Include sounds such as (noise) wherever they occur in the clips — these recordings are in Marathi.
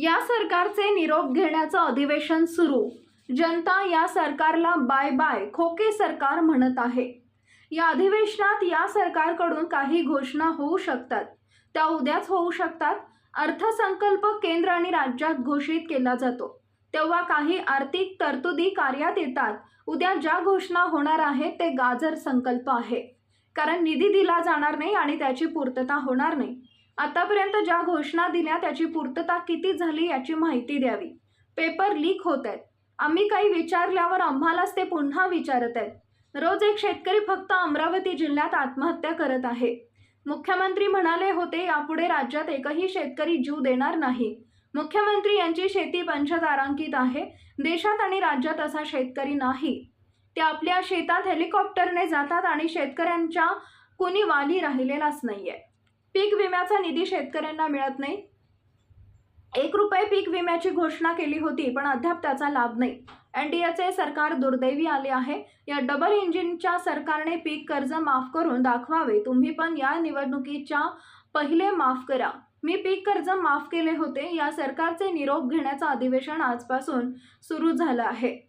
या सरकारचे निरोप घेण्याचं अधिवेशन सुरू. जनता या सरकारला बाय बाय खोके सरकार म्हणत आहे. या अधिवेशनात या सरकारकडून काही घोषणा होऊ शकतात. त्या उद्याच होऊ शकतात. अर्थसंकल्प केंद्र आणि राज्यात घोषित केला जातो. तेव्हा काही आर्थिक तरतुदी कार्यात येतात. उद्या ज्या घोषणा होणार आहेत ते गाजर संकल्प आहे. कारण निधी दिला जाणार नाही आणि त्याची पूर्तता होणार नाही. आतापर्यंत ज्या घोषणा दिल्या त्याची पूर्तता किती झाली याची माहिती द्यावी. पेपर लीक होत आहेत. आम्ही काही विचारल्यावर आम्हालाच ते पुन्हा विचारत आहेत. रोज एक शेतकरी फक्त अमरावती जिल्ह्यात आत्महत्या करत आहे. मुख्यमंत्री म्हणाले होते यापुढे राज्यात एकही शेतकरी जीव देणार नाही. मुख्यमंत्री यांची शेती पंचतारांकित आहे. देशात आणि राज्यात असा शेतकरी नाही. ते आपल्या शेतात हेलिकॉप्टरने जातात आणि शेतकऱ्यांच्या कुणी वाली राहिलेलाच नाही आहे पीक विम्याचा निधी शेतकऱ्यांना मिळत नाही. एक रुपये पीक विम्याची घोषणा केली होती पण अद्याप त्याचा लाभ नाही. एन डी एचे सरकार दुर्दैवी आले आहे. या डबल इंजिनच्या सरकारने पीक कर्ज माफ करून दाखवावे तुम्ही पण या निवडणुकीच्या पहिले माफ करा. मी पीक कर्ज माफ केले होते या सरकारचे निरोप घेण्याचं अधिवेशन आजपासून सुरू झालं आहे.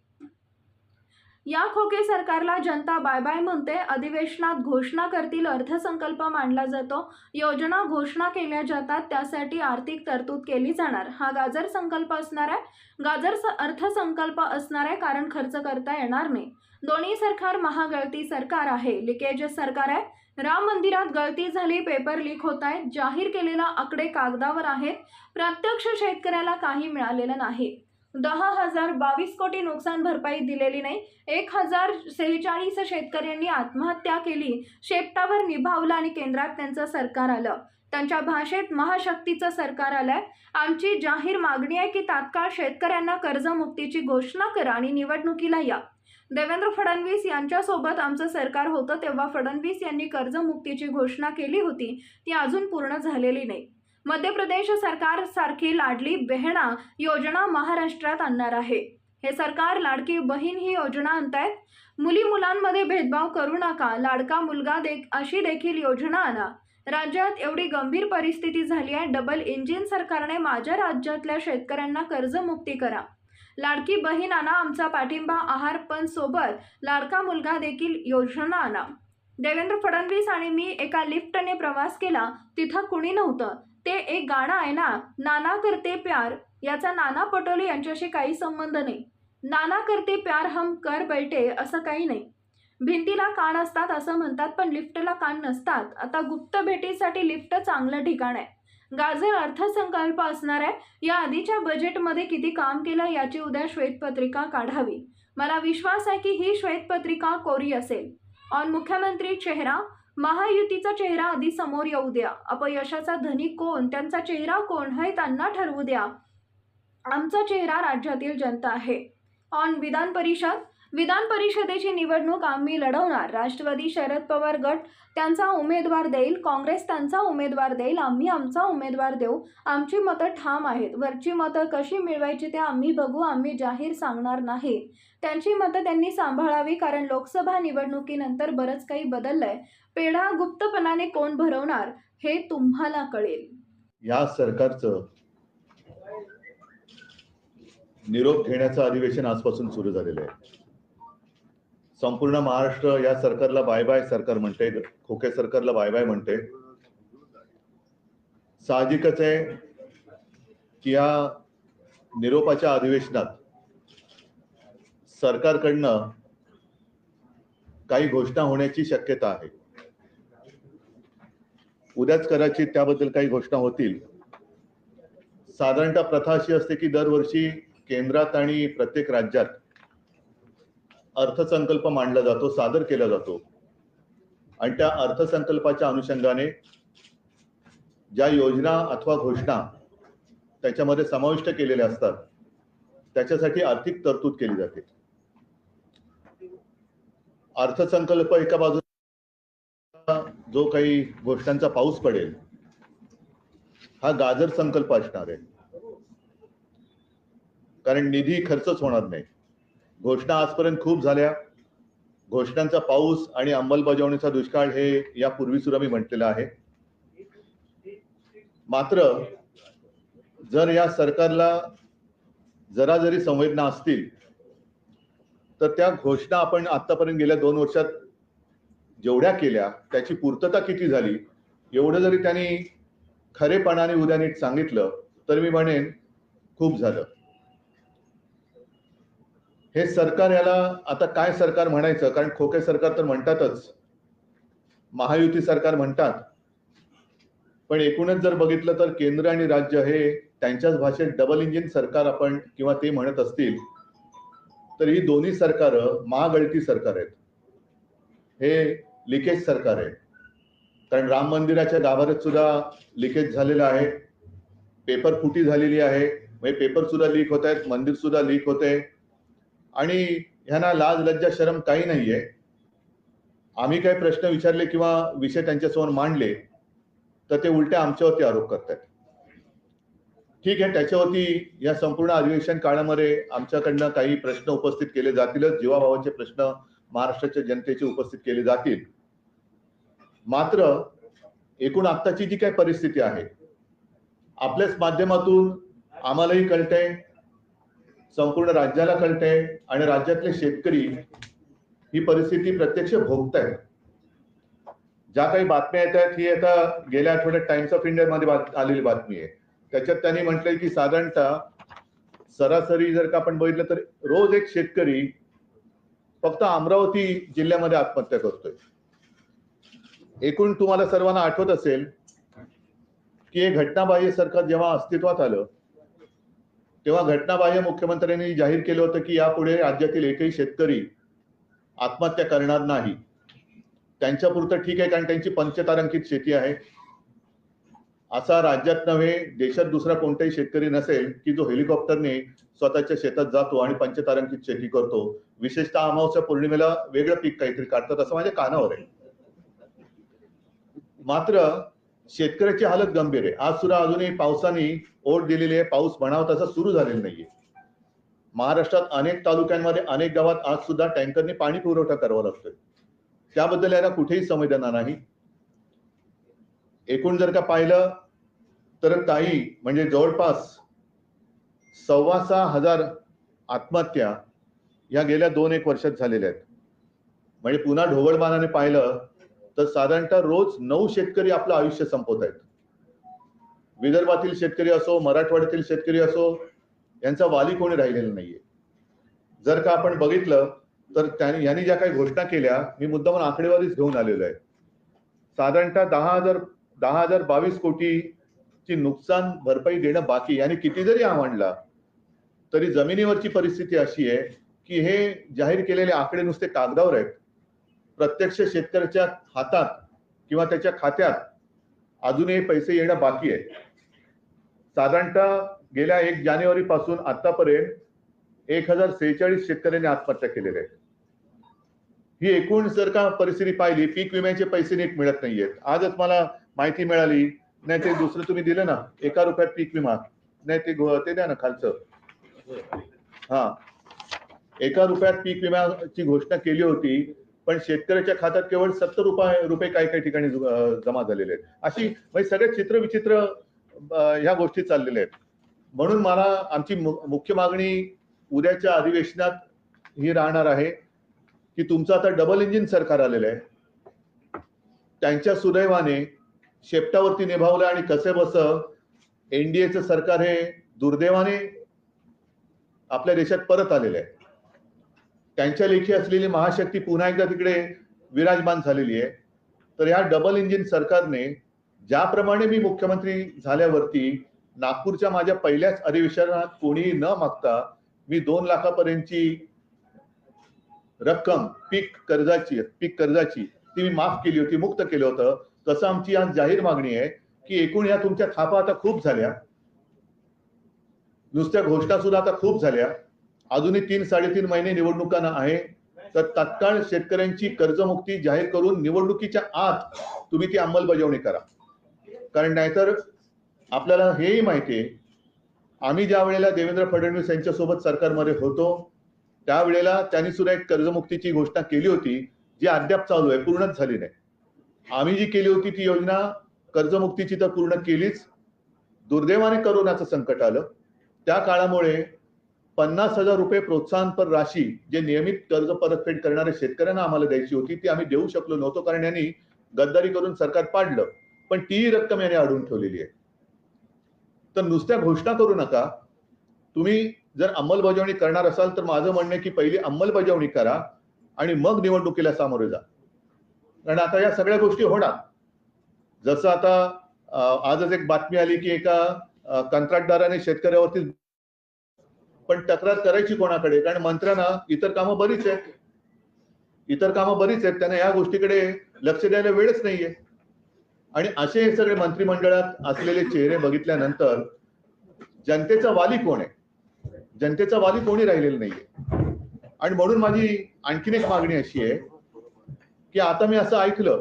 या खोके सरकारला जनता बाय बाय म्हणते. अधिवेशनात घोषणा करतील अर्थसंकल्प मांडला जातो. योजना घोषणा केल्या जातात. त्यासाठी आर्थिक तरतूद केली जाणार. हा गाजर संकल्प असणार आहे. गाजर स- अर्थसंकल्प असणार आहे कारण खर्च करता येणार नाही. दोन्ही सरकार महागळती सरकार आहे. लिकेज सरकार आहे. राम मंदिरात गळती झाली पेपर लीक होत आहेत. जाहीर केलेला आकडे कागदावर आहेत. प्रत्यक्ष शेतकऱ्याला काही मिळालेलं नाही. दहा हजार बावीस कोटी नुकसान भरपाई दिलेली नाही. एक हजार सेहेचाळीस शेतकऱ्यांनी आत्महत्या केली. शेपटावर निभावलं आणि केंद्रात त्यांचं सरकार आलं. त्यांच्या भाषेत महाशक्तीचं सरकार आलंय. आमची जाहीर मागणी आहे की तात्काळ शेतकऱ्यांना कर्जमुक्तीची घोषणा करा आणि निवडणुकीला या. देवेंद्र फडणवीस यांच्यासोबत आमचं सरकार होतं तेव्हा फडणवीस यांनी कर्जमुक्तीची घोषणा केली होती. ती अजून पूर्ण झालेली नाही. मध्य प्रदेश सरकार सारखी लाडली बहिणा योजना महाराष्ट्रात आणणार आहे. हे सरकार लाडकी बहीण ही योजना आणतायत. मुली मुलांमध्ये भेदभाव करू नका लाडका मुलगा दे अशी देखील योजना आणा. राज्यात एवढी गंभीर परिस्थिती झाली आहे डबल इंजिन सरकारने माझ्या राज्यातल्या शेतकऱ्यांना कर्जमुक्ती करा. लाडकी बहीण आणा आमचा पाठिंबा आहार पण सोबत लाडका मुलगा देखील योजना आणा. देवेंद्र फडणवीस आणि मी एका लिफ्टने प्रवास केला तिथं कुणी नव्हतं. ते एक गाणं आहे ना नाना करते प्यार याचा नाना पटोले यांच्याशी काही संबंध नाही. नाना करते प्यार हम कर बैठे असं काही नाही. भिंतीला कान असतात असं म्हणतात पण लिफ्टला कान नसतात. आता गुप्त भेटीसाठी लिफ्ट चांगलं ठिकाण आहे. गाजर अर्थसंकल्प असणार आहे. या आधीच्या बजेटमध्ये किती काम केलं याची उद्या श्वेतपत्रिका काढावी. मला विश्वास आहे की ही श्वेतपत्रिका कोरी असेल. ऑन मुख्यमंत्री चेहरा महायुतीचा चेहरा आधी समोर येऊ द्या. अपयशाचा धनी कोण? त्यांचा चेहरा कोण? हे त्यांना ठरवू द्या. आमचा चेहरा राज्यातील जनता आहे. ऑन विधान परिषद? विधान परिषदेची निवडणूक आम्ही लढवणार. राष्ट्रवादी शरद पवार गट त्यांचा उमेदवार देईल. काँग्रेस त्यांचा उमेदवार देईल. आम्ही आमचा उमेदवार देऊ. आमची मतं ठाम आहेत. वरची मतं कशी मिळवायची ते आम्ही बघू. आम्ही जाहीर सांगणार नाही. त्यांची मतं त्यांनी सांभाळावी कारण लोकसभा निवडणुकीनंतर बरंच काही बदललं आहे पेढा गुप्तपणाने कोण भरवणार हे तुम्हाला कळेल. या सरकारचं निरोप घेण्याचं अधिवेशन आजपासून सुरू झालेलं आहे. संपूर्ण महाराष्ट्र या सरकारला बाय बाय सरकार म्हणते खोके सरकारला बाय बाय म्हणते. साहजिकच आहे की या निरोपाच्या अधिवेशनात सरकारकडनं काही घोषणा होण्याची शक्यता आहे. उद्याच कदाचित त्याबद्दल काही घोषणा होतील. साधारणतः प्रथा अशी असते की दरवर्षी केंद्रात आणि प्रत्येक राज्यात अर्थसंकल्प मांडला जातो सादर केला जातो. आणि त्या अर्थसंकल्पाच्या अनुषंगाने ज्या योजना अथवा घोषणा त्याच्यामध्ये समाविष्ट केलेल्या असतात त्याच्यासाठी आर्थिक तरतूद केली जाते. अर्थसंकल्प एका बाजूला जो काही गोष्टांचा पाऊस पडेल हा गाजर संकल्प असणार आहे. कारण निधी खर्चच होणार नाही. घोषणा आजपर्यंत खूप झाल्या. घोषणांचा पाऊस आणि अंमलबजावणीचा दुष्काळ हे यापूर्वी सुद्धा मी म्हटलेलं आहे. मात्र जर या सरकारला जरा जरी संवेदना असतील तर त्या घोषणा आपण आतापर्यंत गेल्या दोन वर्षात जेवढ्या केल्या त्याची पूर्तता किती झाली एवढं जरी त्यांनी खरेपणाने उद्या नीट सांगितलं तर मी म्हणेन खूप झालं. हे सरकार याला आता काय सरकार म्हणायचं? कारण खोके सरकार तर म्हणतातच. महायुती सरकार म्हणतात. पण एकूणच जर बघितलं तर केंद्र आणि राज्य हे त्यांच्याच भाषेत डबल इंजिन सरकार आपण किंवा ते म्हणत असतील तर ही दोन्ही सरकार महागळती सरकार आहेत. हे लिकेज सरकार आहे. कारण राम मंदिराच्या गाभाऱ्यात सुद्धा लिकेज झालेलं आहे. पेपर फुटी झालेली आहे. म्हणजे पेपर सुद्धा लीक होत आहेत मंदिर सुद्धा लीक होते आणि ह्यांना लाज लज्जा शरम काही नाहीये. आम्ही काही प्रश्न विचारले किंवा विषय त्यांच्यासमोर मांडले तर ते उलटे आमच्यावरती आरोप करतात ठीक आहे त्याच्यावरती या संपूर्ण अधिवेशन काळामध्ये आमच्याकडनं काही प्रश्न उपस्थित केले जातीलच. जीवाभावाचे प्रश्न महाराष्ट्राच्या जनतेचे उपस्थित केले जातील. मात्र एकूण आत्ताची जी काही परिस्थिती आहे आपल्याच माध्यमातून आम्हालाही कळते संपूर्ण राज्याला कळते आणि राज्यातले शेतकरी ही परिस्थिती प्रत्यक्ष भोगतायत. ज्या काही बातम्या येत आहेत ही आता गेल्या आठवड्यात टाइम्स ऑफ इंडियामध्ये बात- आलेली बातमी आहे. त्याच्यात त्यांनी म्हटलंय की साधारणतः सरासरी जर का आपण बघितलं तर रोज एक शेतकरी फक्त अमरावती जिल्ह्यामध्ये आत्महत्या करतोय. एकूण तुम्हाला सर्वांना आठवत असेल की हे घटनाबाह्य सरकार जेव्हा अस्तित्वात आलं तेव्हा घटनाबाह्य मुख्यमंत्र्यांनी जाहीर केलं होतं की यापुढे राज्यातील एकही शेतकरी आत्महत्या करणार नाही. त्यांच्यापुरतं ठीक आहे कारण त्यांची पंचतारांकित शेती आहे. असा राज्यात नव्हे देशात दुसरा कोणताही शेतकरी नसेल की जो हेलिकॉप्टरने स्वतःच्या शेतात जातो आणि पंचतारांकित शेती करतो. विशेषतः अमावस्या पौर्णिमेला वेगळं पीक काहीतरी काढतात असं माझ्या कानावर आहे. मात्र शेतकऱ्याची हालत गंभीर आहे. आज सुद्धा अजूनही पावसाने ओढ दिलेली आहे. पाऊस म्हणावा तसा सुरू झालेला नाहीये. महाराष्ट्रात अनेक तालुक्यांमध्ये अनेक गावात आज सुद्धा टँकरने पाणी पुरवठा करावा लागतोय. त्याबद्दल यांना कुठेही संवेदना नाही. एकूण जर का पाहिलं तर काही म्हणजे जवळपास सव्वा सहा हजार आत्महत्या या गेल्या दोन एक वर्षात झालेल्या आहेत. म्हणजे पुन्हा ढोबळमानाने पाहिलं तर साधारणतः रोज नऊ शेतकरी आपलं आयुष्य संपवत आहेत. विदर्भातील शेतकरी असो मराठवाड्यातील शेतकरी असो यांचा वाली कोणी राहिलेला नाहीये. जर का आपण बघितलं तर त्यांनी यांनी ज्या काही घोषणा केल्या मी मुद्दामून आकडेवारीच घेऊन आलेलो आहे. साधारणतः दहा हजार दहा हजार बावीस कोटीची नुकसान भरपाई देणं बाकी आणि किती जरी हा तरी जमिनीवरची परिस्थिती अशी आहे की हे जाहीर केलेले आकडे नुसते कागदावर आहेत. प्रत्यक्ष शेतकऱ्याच्या हातात किंवा त्याच्या खात्यात अजूनही पैसे येणं बाकी आहे. साधारणतः गेल्या एक जानेवारी पासून आतापर्यंत एक हजार सेहेचाळीस शेतकऱ्यांनी आत्महत्या केलेल्या आहेत. ही एकूण जर का परिस्थिती पाहिली पीक विम्याचे पैसे नीट मिळत नाहीयेत. आजच मला माहिती मिळाली. नाही ते दुसरं तुम्ही दिलं ना एका रुपयात पीक विमा. नाही ते ते द्या ना खालचं. हा. एका रुपयात पीक विम्याची घोषणा केली होती पण शेतकऱ्याच्या खात्यात केवळ सत्तर रुपये रुपये काही काही ठिकाणी जमा झालेले आहेत. अशी म्हणजे सगळे चित्र विचित्र ह्या गोष्टी चाललेल्या आहेत. म्हणून मला आमची मुख्य मागणी उद्याच्या अधिवेशनात ही राहणार आहे की तुमचं आता डबल इंजिन सरकार आलेलं आहे. त्यांच्या सुदैवाने शेपटावरती निभावलं आणि कसे बस? एनडीएचं सरकार हे दुर्दैवाने आपल्या देशात परत आलेलं आहे. त्यांच्या लेखी असलेली महाशक्ती पुन्हा एकदा तिकडे विराजमान झालेली आहे. तर या डबल इंजिन सरकारने ज्याप्रमाणे मी मुख्यमंत्री झाल्यावरती नागपूरच्या माझ्या पहिल्याच अधिवेशनात कोणीही न मागता मी दोन लाखापर्यंतची रक्कम पीक कर्जाची पीक कर्जाची ती मी माफ केली होती मुक्त केलं होतं. तसं आमची आज जाहीर मागणी आहे की एकूण या तुमच्या थापा आता खूप झाल्या. नुसत्या घोषणा सुद्धा आता खूप झाल्या. अजूनही तीन साडेतीन महिने निवडणुकांना आहे. तर तत्काळ शेतकऱ्यांची कर्जमुक्ती जाहीर करून निवडणुकीच्या आत तुम्ही ती अंमलबजावणी करा. कारण नाहीतर आपल्याला हेही माहिती आहे आम्ही ज्या वेळेला देवेंद्र फडणवीस यांच्यासोबत सरकारमध्ये होतो त्यावेळेला त्यांनी सुद्धा एक कर्जमुक्तीची घोषणा केली होती जी अद्याप चालू आहे पूर्णच झाली नाही. आम्ही जी केली होती ती योजना कर्जमुक्तीची तर पूर्ण केलीच. दुर्दैवाने करोनाचं संकट आलं. त्या काळामुळे पन्नास हजार रुपये प्रोत्साहनपर राशी जे नियमित कर्ज परतफेड करणाऱ्या शेतकऱ्यांना आम्हाला द्यायची होती ती आम्ही देऊ शकलो नव्हतो कारण यांनी गद्दारी करून सरकार पाडलं. पण ती रक्कम याने अडून ठेवलेली आहे. तर नुसत्या घोषणा करू नका. तुम्ही जर अंमलबजावणी करणार असाल तर माझं म्हणणं की पहिली अंमलबजावणी करा आणि मग निवडणुकीला सामोरे जा. कारण आता या सगळ्या गोष्टी होणार. जसं आता आजच एक बातमी आली की एका कंत्राटदाराने शेतकऱ्यावरती पण तक्रार करायची कोणाकडे? कारण मंत्र्यांना इतर कामं बरीच आहेत. इतर कामं बरीच आहेत. त्यांना या गोष्टीकडे लक्ष द्यायला वेळच नाहीये. आणि असे हे सगळे मंत्रिमंडळात असलेले चेहरे बघितल्यानंतर जनतेचा वाली कोण आहे? जनतेचा वाली कोणी राहिलेला नाहीये. आणि म्हणून माझी आणखीन एक मागणी अशी आहे की आता मी असं ऐकलं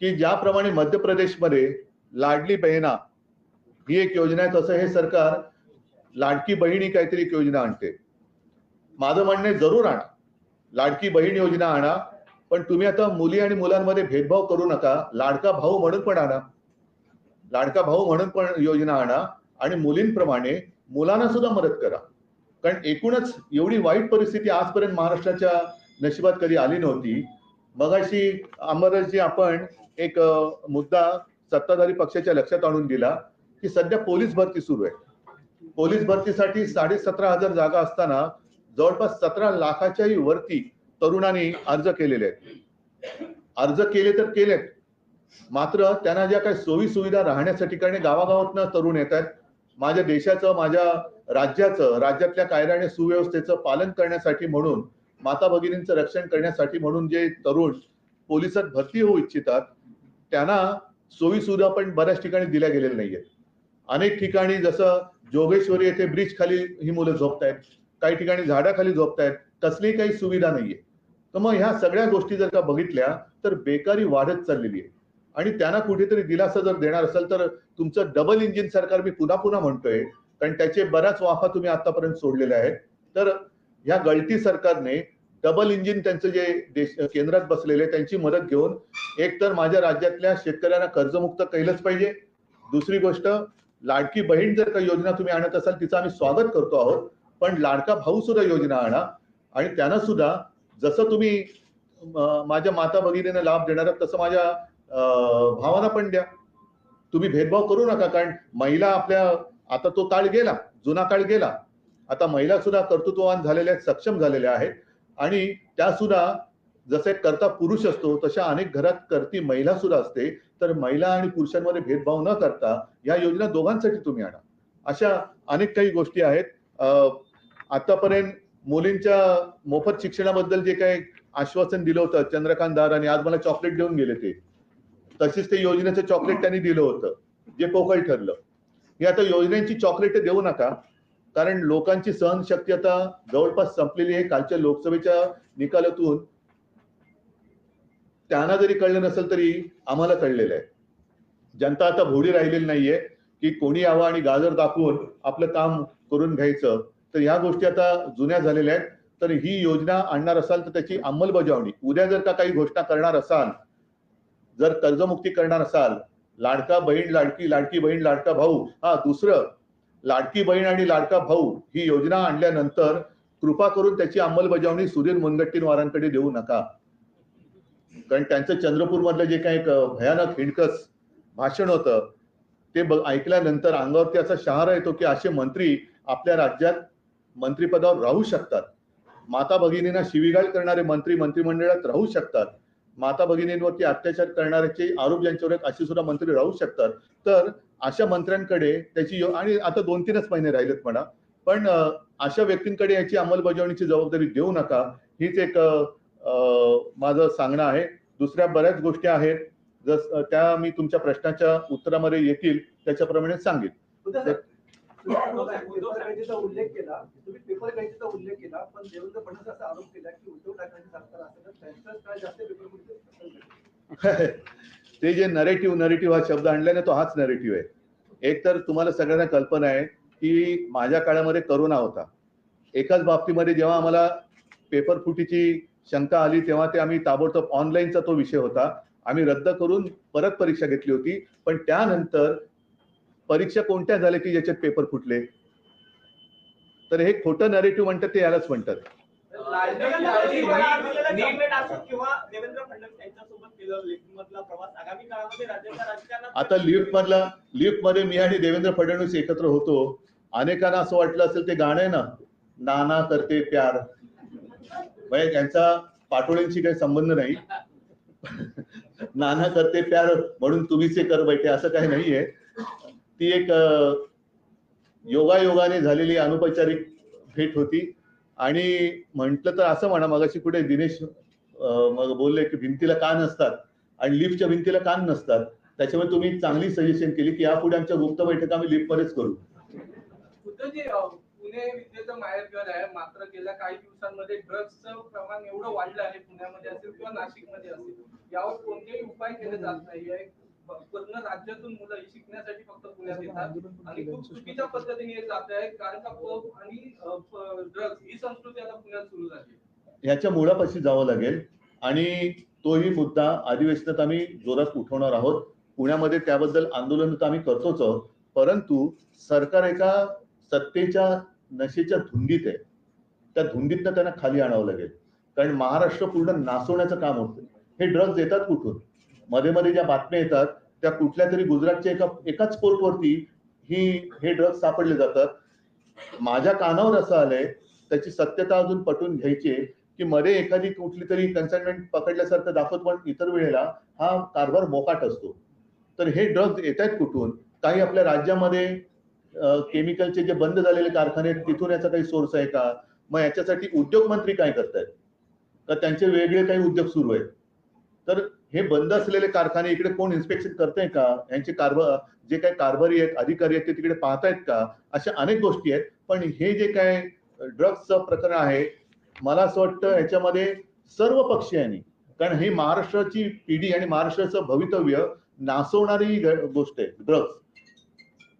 की ज्याप्रमाणे मध्य प्रदेशमध्ये लाडली बहिणा ही एक योजना आहे तसं हे सरकार लाडकी बहीण ही काहीतरी एक योजना आणते. माझं म्हणणे जरूर आणा. लाडकी बहीण योजना आणा पण तुम्ही आता मुली आणि मुलांमध्ये भेदभाव करू नका. लाडका भाऊ म्हणून पण आणा. लाडका भाऊ म्हणून पण योजना आणा आणि मुलींप्रमाणे मुलांना सुद्धा मदत करा. कारण एकूणच एवढी वाईट परिस्थिती आजपर्यंत महाराष्ट्राच्या नशिबात कधी आली नव्हती. मगाशी अमरजी आपण एक मुद्दा सत्ताधारी पक्षाच्या लक्षात आणून दिला की सध्या पोलीस भरती सुरू आहे. पोलीस भरतीसाठी साडे सतरा हजार जागा असताना जवळपास सतरा लाखाच्याही वरती तरुणांनी अर्ज केलेले आहेत. अर्ज केले तर केलेत. मात्र त्यांना ज्या काही सोयी सुविधा राहण्यासाठी कारण गावागावातनं तरुण येत आहेत माझ्या देशाचं माझ्या राज्याचं राज्यातल्या कायदा आणि सुव्यवस्थेचं पालन करण्यासाठी म्हणून माता भगिनींचं रक्षण करण्यासाठी म्हणून जे तरुण पोलिसात भरती होऊ इच्छितात त्यांना सोयी सुविधा पण बऱ्याच ठिकाणी दिल्या गेलेल्या नाहीयेत. अनेक ठिकाणी जसं जोगेश्वरी येथे ब्रिज खाली ही मुलं झोपतायत काही ठिकाणी झाडाखाली झोपतायत कसलीही काही सुविधा नाहीये. तर मग ह्या सगळ्या गोष्टी जर का बघितल्या तर बेकारी वाढत चाललेली आहे. आणि त्यांना कुठेतरी दिलासा जर देणार असेल तर तुमचं डबल इंजिन सरकार मी पुन्हा पुन्हा म्हणतोय कारण त्याचे बऱ्याच वाफा तुम्ही आतापर्यंत सोडलेल्या आहेत. तर ह्या गळती सरकारने डबल इंजिन त्यांचं जे देश केंद्रात बसलेले त्यांची मदत घेऊन एक तर माझ्या राज्यातल्या शेतकऱ्यांना कर्जमुक्त केलंच पाहिजे. दुसरी गोष्ट लाडकी बहीण जर काही योजना तुम्ही आणत असाल तिचं आम्ही स्वागत करतो आहोत पण लाडका भाऊ सुद्धा योजना आणा. आणि त्यांना सुद्धा जसं तुम्ही माझ्या माता भगिनीने लाभ देणार तसं माझ्या भावाला भावांना पण द्या. तुम्ही भेदभाव करू नका कारण महिला आपल्या आता तो काळ गेला जुना काळ गेला. आता महिला सुद्धा कर्तृत्ववान झालेल्या आहेत सक्षम झालेल्या आहेत. आणि त्या सुद्धा जसे करता पुरुष असतो तशा अनेक घरात करती महिला सुद्धा असते. तर महिला आणि पुरुषांमध्ये भेदभाव न करता या योजना दोघांसाठी तुम्ही आणा. अशा अनेक काही गोष्टी आहेत. अं, आतापर्यंत मुलींच्या मोफत शिक्षणाबद्दल जे काही आश्वासन दिलं होतं चंद्रकांत दारांनी आज मला चॉकलेट देऊन गेले ते. तशीच ते योजनेचं चॉकलेट त्यांनी दिलं होतं जे पोकळ ठरलं. हे आता योजनेची चॉकलेट देऊ नका. कारण लोकांची सहनशक्ती आता जवळपास संपलेली आहे कालच्या लोकसभेच्या निकालातून. त्यांना जरी कळलं नसेल तरी आम्हाला कळलेलं आहे. जनता आता भोडी राहिलेली नाहीये की कोणी यावं आणि गाजर दाखवून आपलं काम करून घ्यायचं. तर ह्या गोष्टी आता जुन्या झालेल्या आहेत. तर ही योजना आणणार असाल तर त्याची अंमलबजावणी. उद्या जर का काही घोषणा करणार असाल जर कर्जमुक्ती करणार असाल लाडका बहीण लाडकी लाडकी बहीण लाडका भाऊ हा दुसरं लाडकी बहीण आणि लाडका भाऊ ही योजना आणल्यानंतर कृपा करून त्याची अंमलबजावणी सुधीर मुनगट्टीनवारांकडे देऊ नका. कारण त्यांचं चंद्रपूर मधलं जे काही भयानक हिणकस भाषण होतं ते ऐकल्यानंतर अंगावरती असा शहारा येतो की असे मंत्री आपल्या राज्यात मंत्रिपदावर राहू शकतात. माता भगिनींना शिवीगाळ करणारे मंत्री मंत्रिमंडळात राहू शकतात. माता भगिनींवरती अत्याचार करणाऱ्याचे आरोप ज्यांच्यावर अशी सुद्धा मंत्री राहू शकतात. तर अशा मंत्र्यांकडे त्याची आणि आता दोन तीनच महिने राहिलेत म्हणा. पण अशा व्यक्तींकडे याची अंमलबजावणीची जबाबदारी देऊ नका. हीच एक माझं सांगणं आहे. दुसऱ्या बऱ्याच गोष्टी आहेत. जस त्या मी तुमच्या प्रश्नाच्या उत्तरामध्ये येतील त्याच्याप्रमाणे सांगेन. कायद्याचा उल्लेख केला तुम्ही पेपर कायद्याचा उल्लेख केला पण देवेंद्र फडणवीस असा आरोप केला की उद्धव ठाकरेंचं सरकार असेल तर त्यांचाच काय जास्त पेपर फुटले (laughs) ते जे नरेटिव्ह नरेटिव्ह हा शब्द आणल्याने तो हाच नरेटिव्ह आहे. एक तर तुम्हाला सगळ्यांना कल्पना आहे की माझ्या काळामध्ये करोना होता. एकाच बाबतीमध्ये जेव्हा आम्हाला पेपर फुटीची शंका आली तेव्हा ते आम्ही ताबडतोब ऑनलाईनचा तो विषय होता. आम्ही रद्द करून परत परीक्षा घेतली होती. पण त्यानंतर परीक्षा कोणत्या झाल्या की ज्याच्यात पेपर फुटले? तर हे खोटं नरेटिव्ह म्हणतात ते यालाच म्हणतात. आता लिफ्ट मधला लिफ्टमध्ये मी आणि देवेंद्र फडणवीस एकत्र होतो. अनेकांना असं वाटलं असेल ते गाणं आहे ना नाना करते प्यार. म्हणजे त्यांचा पाटोळ्यांशी काही संबंध नाही. (laughs) नाना करते प्यार म्हणून तुम्हीच कर बैठे असं काही नाहीये. ती एक योगायोगाने झालेली अनौपचारिक भेट होती. आणि म्हटलं तर असं म्हणा मगाशी कुठे दिनेश मग बोलले की भिंतीला कान असतात आणि लिफ्टच्या भिंतीला कान नसतात. त्याच्यामुळे तुम्ही चांगली सजेशन केली की यापुढे आमच्या गुप्त बैठका आम्ही लिफ्टमध्येच करू. पुणे विद्येचं माहेरघर आहे मात्र गेल्या काही दिवसांमध्ये ड्रग्सचं प्रमाण एवढं वाढलं आहे पुण्यामध्ये असेल किंवा नाशिकमध्ये असेल. यावर कोणतेही उपाय केले जात नाहीये. पूर्ण राज्यातून मुलं ही शिकण्यासाठी फक्त पुण्यात येतात. आणि खूप चुकीच्या पद्धतीने हे जात आहे कारण का पब आणि ड्रग्स ही संस्कृती आता पुण्यात सुरू झाली. आहे. ह्याच्या मुळापाशी जावं लागेल. आणि तोही मुद्दा अधिवेशनात आम्ही जोरात उठवणार आहोत. पुण्यामध्ये त्याबद्दल आंदोलन तर आम्ही करतोच आहोत. परंतु सरकार एका सत्तेच्या नशेच्या धुंदीत आहे. त्या धुंदीतनं त्यांना खाली आणावं लागेल. कारण महाराष्ट्र पूर्ण नासवण्याचं काम होतं. हे ड्रग्ज येतात कुठून? मध्ये मध्ये ज्या बातम्या येतात त्या कुठल्या तरी गुजरातच्या एका एकाच पोर्टवरती ही हे ड्रग्ज सापडले जातात. माझ्या कानावर असं आलंय त्याची सत्यता अजून पटवून घ्यायची की मध्ये एखादी कुठली तरी कन्साइनमेंट पकडल्यासारखं दाखवत पण इतर वेळेला हा कारभार मोकाट असतो. तर हे ड्रग्ज येत आहेत कुठून? काही आपल्या राज्यामध्ये केमिकलचे जे बंद झालेले कारखाने आहेत तिथून याचा काही सोर्स आहे का? मग याच्यासाठी उद्योग मंत्री काय करतायत? का त्यांचे वेगळे काही उद्योग सुरू आहेत? तर हे बंद असलेले कारखाने इकडे कोण इन्स्पेक्शन करतंय का? यांचे कारभार जे काही कारभारी आहेत अधिकारी आहेत ते तिकडे पाहतायत का? अशा अनेक गोष्टी आहेत. पण हे जे काय ड्रग्जचं प्रकरण आहे मला असं वाटतं याच्यामध्ये सर्व पक्षीयांनी कारण ही महाराष्ट्राची पिढी आणि महाराष्ट्राचं भवितव्य नासवणारी गोष्ट आहे ड्रग्स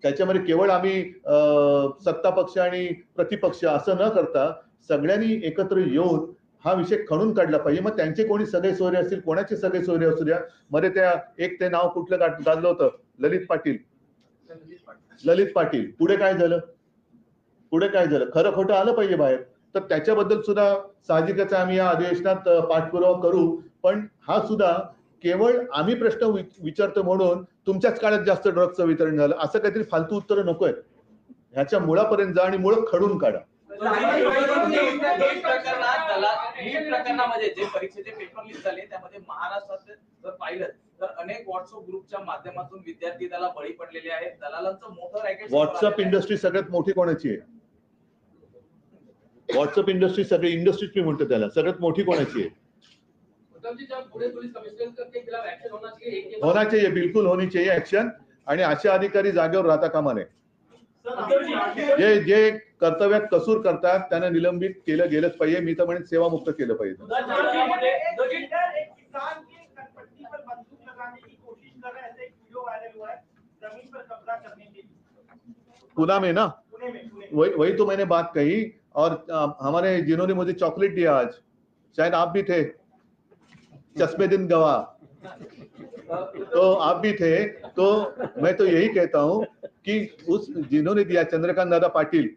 त्याच्यामध्ये केवळ आम्ही अं, सत्ता पक्ष आणि प्रतिपक्ष असं न करता सगळ्यांनी एकत्र येऊन हा विषय खणून काढला पाहिजे. मग त्यांचे कोणी सगळे सोयरे असतील कोणाचे सगळे सोयरे असू द्या? मध्ये त्या एक ते नाव कुठलं गाजलं होतं? ललित पाटील. ललित पाटील. पुढे काय झालं? पुढे काय झालं? खरं खोटं आलं पाहिजे बाहेर. तर त्याच्याबद्दल सुद्धा साहजिकच आम्ही या अधिवेशनात पाठपुरावा करू. पण हा सुद्धा केवळ आम्ही प्रश्न वि- विचारतो म्हणून तुमच्याच काळात जास्त ड्रग्सचं वितरण झालं. असं काहीतरी फालतू उत्तरं नकोय. ह्याच्या मुळापर्यंत जा आणि मुळं खडून काढा. प्रकरणामध्ये जे परीक्षेचे पेपर लिक झाले त्यामध्ये महाराष्ट्रात जर पाहिलं तर अनेक व्हॉट्सअप ग्रुपच्या माध्यमातून विद्यार्थी त्याला बळी पडलेले आहेत. दलालांचं मोठं रॅकेट व्हॉट्सअप इंडस्ट्री सगळ्यात मोठी कोणाची आहे? व्हॉट्सअप इंडस्ट्री सगळी इंडस्ट्रीज मी म्हणतो त्याला सगळ्यात मोठी कोणाची आहे? एक्शन होना चाहिए बिलकुल होनी चाहिए ऍक्शन आणि असे अधिकारी जागेवर राहता कामा नये. जे जे कर्तव्यात कसूर करतात त्यांना निलंबित केलं गेलंच पाहिजे. मी तर म्हणेन सेवामुक्त केलं पाहिजे. एक किसान की कनपट्टी पर बंदूक लगाने की कोशिश कर रहे ऐसे एक वीडियो वायरल हुआ ज़मीन पर के पुना में ना। वही वही तो मैंने बात कही और हमारे जिन्होंने मुझे चॉकलेट दिया आज शायद आप भी थे। चश्मे दिन गवाह। तो आप भी थे तो मैं तो यही कहता हूँ कि उस जिन्होंने दिया चंद्रकांत दादा पाटिल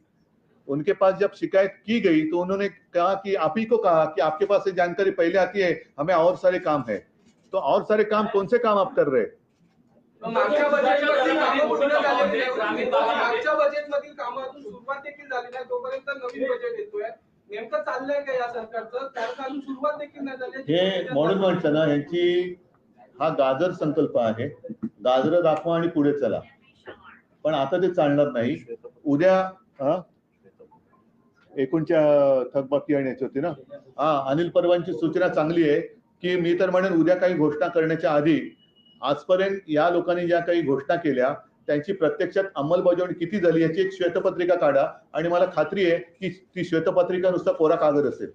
उनके पास जब शिकायत की गई तो उन्होंने कहा कि आप ही को कहा कि आपके पास ये जानकारी पहले आती है हमें और सारे काम है। तो और सारे काम कौन से काम आप कर रहे हैं? मागच्या बजेटमधील कामं पूर्ण झालेली आहेत. मागच्या बजेटमधील कामं अजून सुरुवात देखील झाली नाही. तोपर्यंत नवीन बजेट येतोय नेमकं चाललंय का या सरकारचं? त्याला सुरुवात देखील नाही झाली. हे म्हणून म्हटलं ना यांची हा गाजर संकल्प आहे. गाजर दाखवा आणि पुढे चला. पण आता ते चालणार नाही. उद्या हा? एकूणच्या थकबाकी आणि याची होती ना? हा अनिल परवांची सूचना चांगली आहे की मी तर म्हणेन उद्या काही घोषणा करण्याच्या आधी आजपर्यंत या लोकांनी ज्या काही घोषणा केल्या त्यांची प्रत्यक्षात अंमलबजावणी किती झाली याची एक श्वेतपत्रिका काढा. आणि मला खात्री आहे की ती श्वेतपत्रिका नुसता कोरा कागद असेल.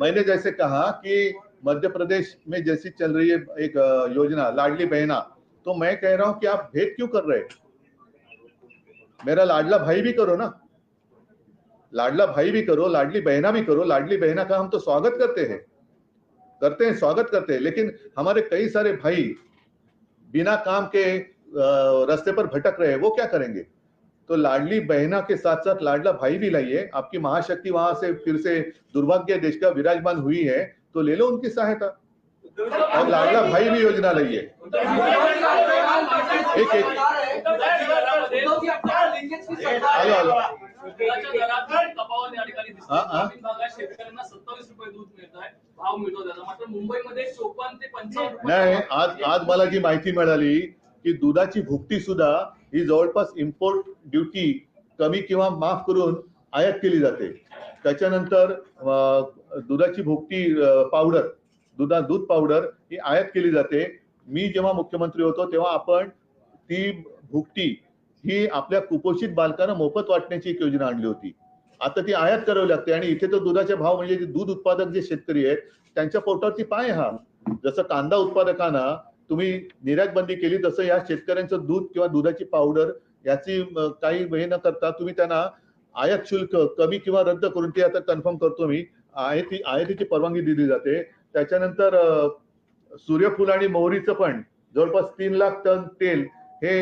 मैंने जैसे कहा कि मध्य प्रदेश में जैसी चल रही है एक योजना, लाडली बहना तो मैं कह रहा हूँ कि आप भेद क्यों कर रहे मेरा लाडला भाई भी करो ना। लाडला भाई भी करो, लाडली बहना भी करो। लाडली बहना का हम तो स्वागत करते हैं। करते हैं, स्वागत करते हैं। लेकिन हमारे कई सारे भाई बिना काम के रास्ते पर भटक रहे हैं, वो क्या करेंगे? तो लाडली बहना के साथ साथ लाडला भाई भी लाइए। आपकी महाशक्ति वहां से फिर से दुर्भाग्य देश का विराजमान हुई है तो ले लो उनकी सहायता। और लाडला भाई भी योजना लाइए। एक एक। नाही आज आज मला जी माहिती मिळाली की दुधाची भुकटी सुद्धा ही जवळपास इम्पोर्ट ड्युटी कमी किंवा माफ करून आयात केली जाते. त्याच्यानंतर दुधाची भुकटी पावडर दुधा दूध पावडर ही आयात केली जाते. मी जेव्हा मुख्यमंत्री होतो तेव्हा आपण ती भुकटी ही आपल्या कुपोषित बालकांना मोफत वाटण्याची एक योजना आणली होती. आता ती आयात करावी लागते आणि इथे तर दुधाचे भाव म्हणजे दूध उत्पादक जे शेतकरी आहेत त्यांच्या पोटावरती पाय हा. जसं कांदा उत्पादकांना तुम्ही निर्यात बंदी केली तसं या शेतकऱ्यांचं दूध किंवा दुधाची पावडर याची काही हे न करता तुम्ही त्यांना आयात शुल्क कमी किंवा रद्द करून ते आता कन्फर्म करतो मी आयाती आयातीची परवानगी दिली जाते. त्याच्यानंतर सूर्यफूल आणि मोहरीचं पण जवळपास तीन लाख टन तेल हे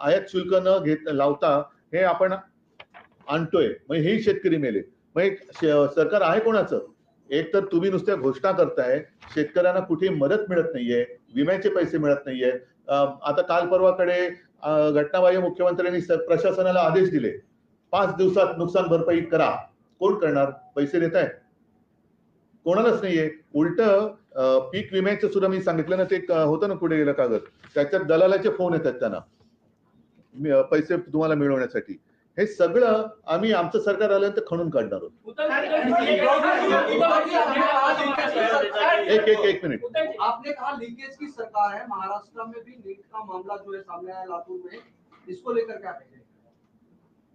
आयात शुल्क न घेत लावता हे आपण आणतोय. मग हेही शेतकरी मेले. मग सरकार आहे कोणाचं? एक तर तुम्ही नुसत्या घोषणा करताय शेतकऱ्यांना कुठे मदत मिळत नाहीये विम्याचे पैसे मिळत नाहीये. आता काल परवाकडे घटनाबाह्य मुख्यमंत्र्यांनी प्रशासनाला आदेश दिले. पाच दिवसात नुकसान भरपाई करा. कोण करणार? पैसे देत आहे कोणालाच नाहीये. उलट पीक विम्याचं सुद्धा मी सांगितलं ना ते होतं ना कुठे गेलं कागद. त्याच्यात दलालाचे फोन येतात त्यांना. पैसे तुम्हाला मिळवण्यासाठी. हे सगळं आम्ही आमचं सरकार आल्यानंतर खणून काढणार आहोत. एक एक एक मिनिट. आपने कहा लीकेज की सरकार है महाराष्ट्र में भी का मामला जो है सामने आया लातूर में इसको लेकर क्या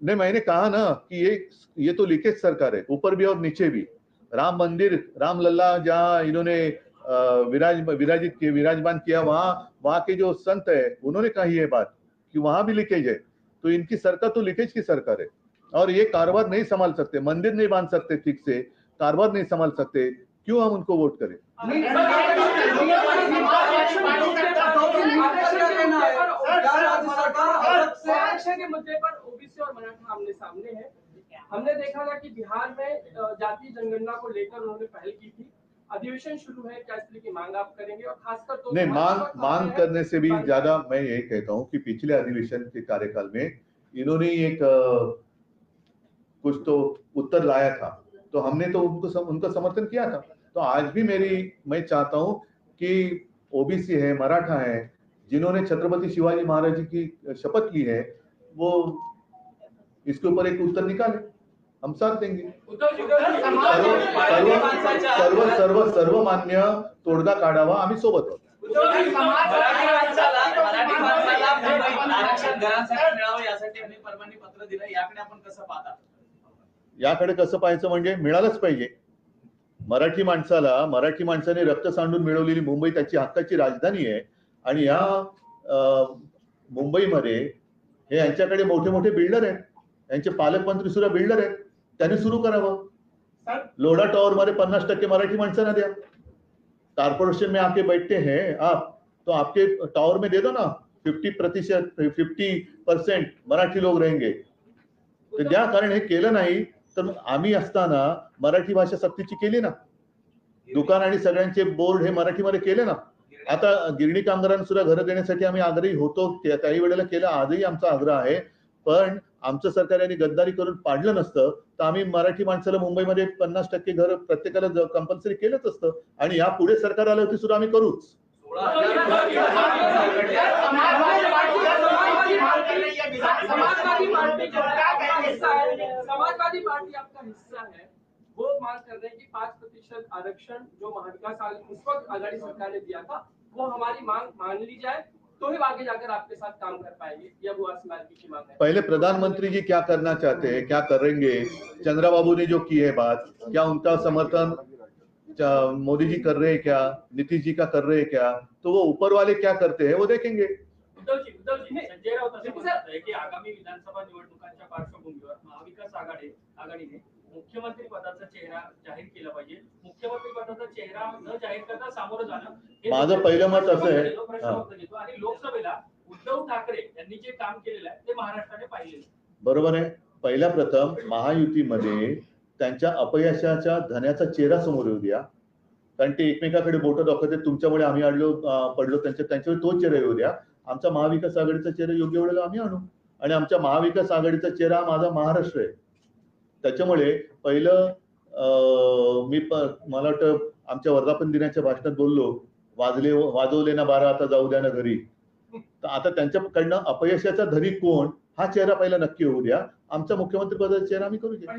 नहीं मैंने कहा ना कि ये ये तो लीकेज सरकार है ऊपर भी और नीचे भी। राम मंदिर राम लल्ला जहाँ इन्होंने विराज विराजित किए विराजमान किया वहाँ वहाँ के जो संत है उन्होंने कही ये बात कि वहाँ भी लीकेज है। तो इनकी सरकार तो लीकेज की सरकार है और ये कारोबार नहीं संभाल सकते मंदिर नहीं बाँध सकते ठीक से कारोबार नहीं संभाल सकते क्यों हम उनको वोट करें है हमने देखा था कि बिहार में अ, जातीय जनगणना को लेकर उन्होंने पहल की थी अधिवेशन शुरू है क्या इस तरह की मांग आप करेंगे? और खासकर तो नहीं मांग मांग करने से भी ज़्यादा मैं यही कहता हूँ कि पिछले अधिवेशन के कार्यकाल में इन्होंने एक कुछ तो उत्तर लाया था। तो हमने तो उनको सम, उनका समर्थन किया था। तो आज भी मेरी मैं चाहता हूँ कि ओबीसी है मराठा है जिन्होंने छत्रपति शिवाजी महाराज जी की शपथ ली है वो इसके ऊपर एक उत्तर निकाले। हम साथ देंगे सर्व सर्व सर्व सर्व सर्वमान्य तोडगा काढावा आम्ही सोबत आहोत. याकडे आपण कसं पाहता याकडे कसं पाहायचं म्हणजे मिळालंच पाहिजे. मराठी माणसाला मराठी माणसाने रक्त सांडून मिळवलेली मुंबई त्याची हक्काची राजधानी आहे. आणि या मुंबईमध्ये हे यांच्याकडे मोठे मोठे बिल्डर आहेत. यांचे पालकमंत्री सुद्धा बिल्डर आहेत. त्यांनी सुरू करावा. लोढा टॉवर मध्ये पन्नास टक्के मराठी माणसांना द्या. कॉर्पोरेशन में आके बैठते हैं आप तो आपके टावर में दे दो ना. फिफ्टी प्रतिशत फिफ्टी परसेंट मराठी लोग रहेंगे. तर ज्या कारण हे केलं नाही तर आम्ही असताना मराठी भाषा सक्तीची केली ना. दुकान आणि सगळ्यांचे बोर्ड हे मराठीमध्ये केले ना. आता गिरणी कामगारांना सुद्धा घरं देण्यासाठी आम्ही आग्रही होतो. काही त्याही वेळेला केलं आजही आमचा आग्रह आहे. पण आमचं सरकार यांनी गद्दारी करून पाडलं नसतं तर आम्ही मराठी माणसाला मुंबईमध्ये पन्नास टक्के घर प्रत्येकाला कंपल्सरी केलंच असतं आणि या पुढे सरकार आलं होती सुद्धा आम्ही करूच. समाजवादी पार्टी आपका हिस्सा है? समाजवादी पार्टी आपका हिस्सा है। वो मांग कर रहे हैं कि पांच प्रतिशत आरक्षण जो महाविकास आघाड़ी वक्त आघाड़ी सरकार ने दिया था वो हमारी मांग मान ली जाए। तो ही आगे जाकर आपके साथ काम कर पाएँगे यह समाज की मांग है? पहले प्रधानमंत्री जी क्या करना चाहते हैं क्या करेंगे? चंद्रा बाबू ने जो की है बात क्या उनका समर्थन मोदी जी कर रहे हैं क्या? नीतीश जी का कर रहे हैं क्या? तो वो ऊपर वाले क्या करते हैं वो देखेंगे। उद्धवजी उद्धवजी संजय राऊत असे म्हणत आहे की आगामी विधानसभा निवडणुकांच्या पार्श्वभूमीवर महाविकास आघाडी आघाडीने मुख्यमंत्री पदाचा चेहरा जाहीर केला पाहिजे. मुख्यमंत्री पदाचा चेहरा न जाहीर करता सामोरं जाणं माझं पहिलं मत असं आहे- आणि लोकसभेला उद्धव ठाकरे यांनी जे काम केलेलं आहे ते महाराष्ट्राने पाहिलेलं आहे. बरोबर आहे. पहिल्या प्रथम महायुतीमध्ये त्यांच्या अपयशाच्या धन्याचा चेहरा समोर येऊ द्या. कारण ते एकमेकाकडे बोट दाखवते तुमच्यामुळे आम्ही अडलो अं, पडलो. त्यांच्या त्यांच्यावर तो चेहरा येऊ द्या. आमचा महाविकास आघाडीचा चेहरा योग्य वेळेला आम्ही आणू. आणि आमच्या महाविकास आघाडीचा चेहरा माझा महाराष्ट्र आहे. त्याच्यामुळे पहिलं मी पण मला वाटतं आमच्या वर्धापन दिनाच्या भाषणात बोललो वाजले वाजवले ना बारा आता जाऊ द्या ना घरी तर आता त्यांच्याकडनं अपयशाचा धरी कोण हा चेहरा पहिला नक्की होऊ द्या आमचा मुख्यमंत्री पदाचा चेहरा आम्ही करू शकतो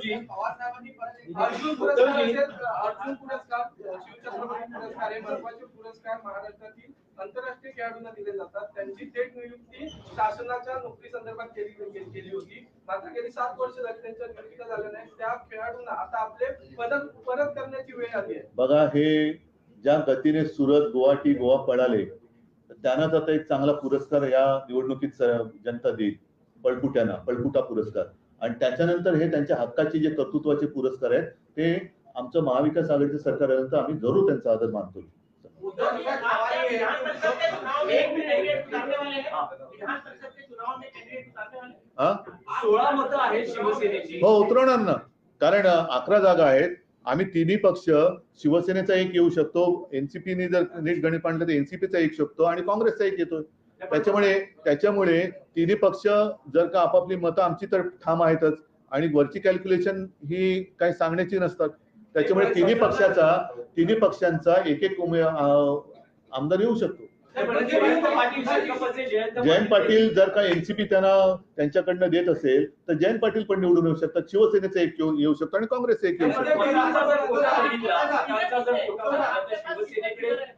उद्धवजी, अर्जुन पुरस्कार शिवछत्रपती पुरस्कार हे महत्त्वाचे पुरस्कार महाराष्ट्रातील आंतरराष्ट्रीय खेळाडूंना दिले जातात. त्यांची थेट नियुक्ती शासनाच्या नोकरी संदर्भात केली केली- होती. मात्र गेली सात वर्ष झाली त्यांच्या नियुक्त्या झाल्या नाही. त्या खेळाडूंना आता आपले पदक परत करण्याची वेळ आली आहे. बघा हे ज्या गतीने सुरत गुवाहाटी गोवा पळाले तर त्यांनाच आता एक चांगला पुरस्कार या निवडणुकीत जनता देईल. पळकुट्यांना पळकुटा पुरस्कार. आणि त्याच्यानंतर हे त्यांच्या हक्काचे जे कर्तृत्वाचे पुरस्कार आहेत ते आमचं महाविकास आघाडीचं सरकार आल्यानंतर आम्ही जरूर त्यांचा आदर मानतो. हैं? उतरवणार ना कारण अकरा जागा आहेत. आम्ही तिन्ही पक्ष शिवसेनेचा एक येऊ शकतो एनसीपीने जर नीट गणित मांडलं तर एनसीपीचा एक शकतो आणि काँग्रेसचा एक येतो त्याच्यामुळे त्याच्यामुळे तिन्ही पक्ष जर का आपापली मतं आमची तर ठाम आहेतच. आणि वरची कॅल्क्युलेशन ही काही सांगण्याची नसतात. त्याच्यामुळे तिन्ही पक्षाचा तिन्ही पक्षांचा एक एक आमदार येऊ शकतो. जयंत पाटील जर का एनसीपी त्यांना त्यांच्याकडनं देत असेल तर जयंत पाटील पण निवडून येऊ शकतात. शिवसेनेचा एक येऊ येऊ शकतो आणि काँग्रेसचा एक येऊ शकतो.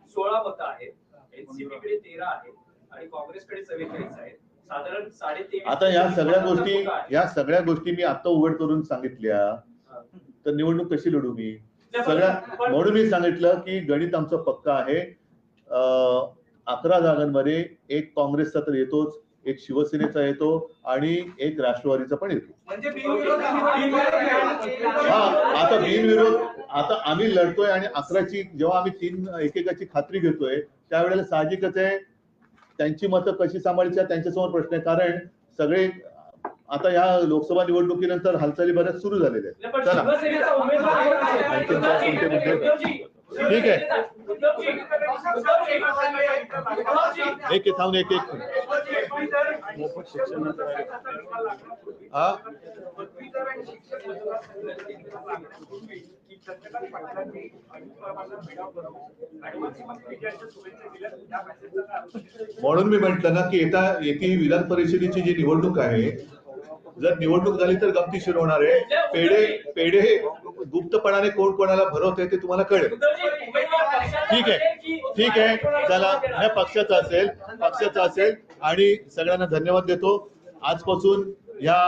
सोळा मतं आहेत. एनसीपी कडे तेरा आहेत. आणि काँग्रेसकडे चव्वेचाळीस आहेत. आता या सगळ्या गोष्टी. या सगळ्या गोष्टी मी आता उघड करून सांगितल्या. तर निवडणूक कशी लढू मी? सगळ्या म्हणून मी सांगितलं की गणित आमचं पक्क आहे. अकरा जागांमध्ये एक काँग्रेसचा तर येतोच एक शिवसेनेचा येतो आणि एक राष्ट्रवादीचा पण येतो. म्हणजे हा आता बिनविरोध आता आम्ही लढतोय आणि अकराची जेव्हा आम्ही तीन एकेकाची खात्री घेतोय त्यावेळेला साहजिकच आहे त्यांची मतं कशी सांभाळायची त्यांच्यासमोर प्रश्न आहे. कारण सगळे आता या लोकसभा निवडणुकीनंतर हालचाली बऱ्याच सुरू झालेल्या आहेत. चला. ठीक आहे. एक एक थांबून एक एक हा म्हणून मी म्हंटल ना की येता येथे विधान परिषदेची जी निवडणूक आहे जर निवडणूक झाली तर गमतीशीर होणार आहे. पेढे पेढे गुप्तपणाने कोण कोणाला भरवते ते तुम्हाला कळेल. ठीक आहे. ठीक आहे. चला ह्या पक्षाचा असेल पक्षाचा असेल. आणि सगळ्यांना धन्यवाद देतो. आजपासून या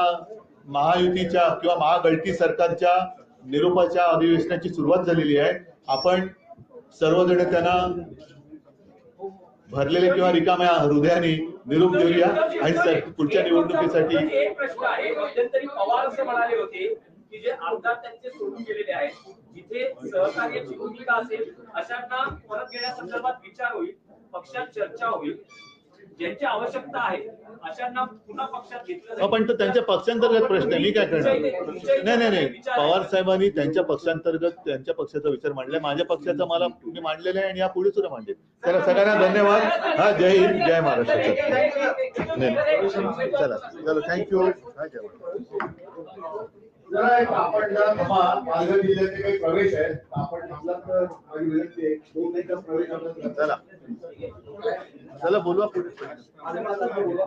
महायुतीच्या किंवा महागळती सरकारच्या निरोपाच्या अधिवेशनाची सुरुवात झालेली आहे. आपण सर्वजण त्यांना भरलेले किंवा रिकाम्या हृदयाने निरोप देऊया आणि सर- पुढच्या निवडणुकीसाठी एक प्रश्न आहे. मध्यंतरी पवार असे म्हणाले होते की जे आमदार त्यांचे सोडून गेलेले आहेत जिथे सहकार्याची भूमिका असेल अशांना परत घेण्यासंदर्भात विचार होईल पक्षात चर्चा होईल. ज्यांची आवश्यकता आहे अशांना पुन्हा पक्षात घेतलं. पण तो त्यांच्या पक्षांतर्गत प्रश्न आहे. मी काय करणार? नाही नाही नाही. पवार साहेबांनी त्यांच्या पक्षांतर्गत त्यांच्या पक्षाचा विचार मांडलाय माझ्या पक्षाचा मला मी मांडलेला आहे आणि या पुढे सुद्धा मांडेल चला सगळ्यांना धन्यवाद. हा जय हिंद जय महाराष्ट्र. नाही. चला. चला थँक्यू. हा जय महाराष्ट्र. जरा एक आपण जरा थांबा. पालघर जिल्ह्याचे काही प्रवेश आहेत आपण थांबला तर माझी विनंती आहे दोन मिनिटं प्रवेश चला चला बोलवा पुढे आणि आता बोला.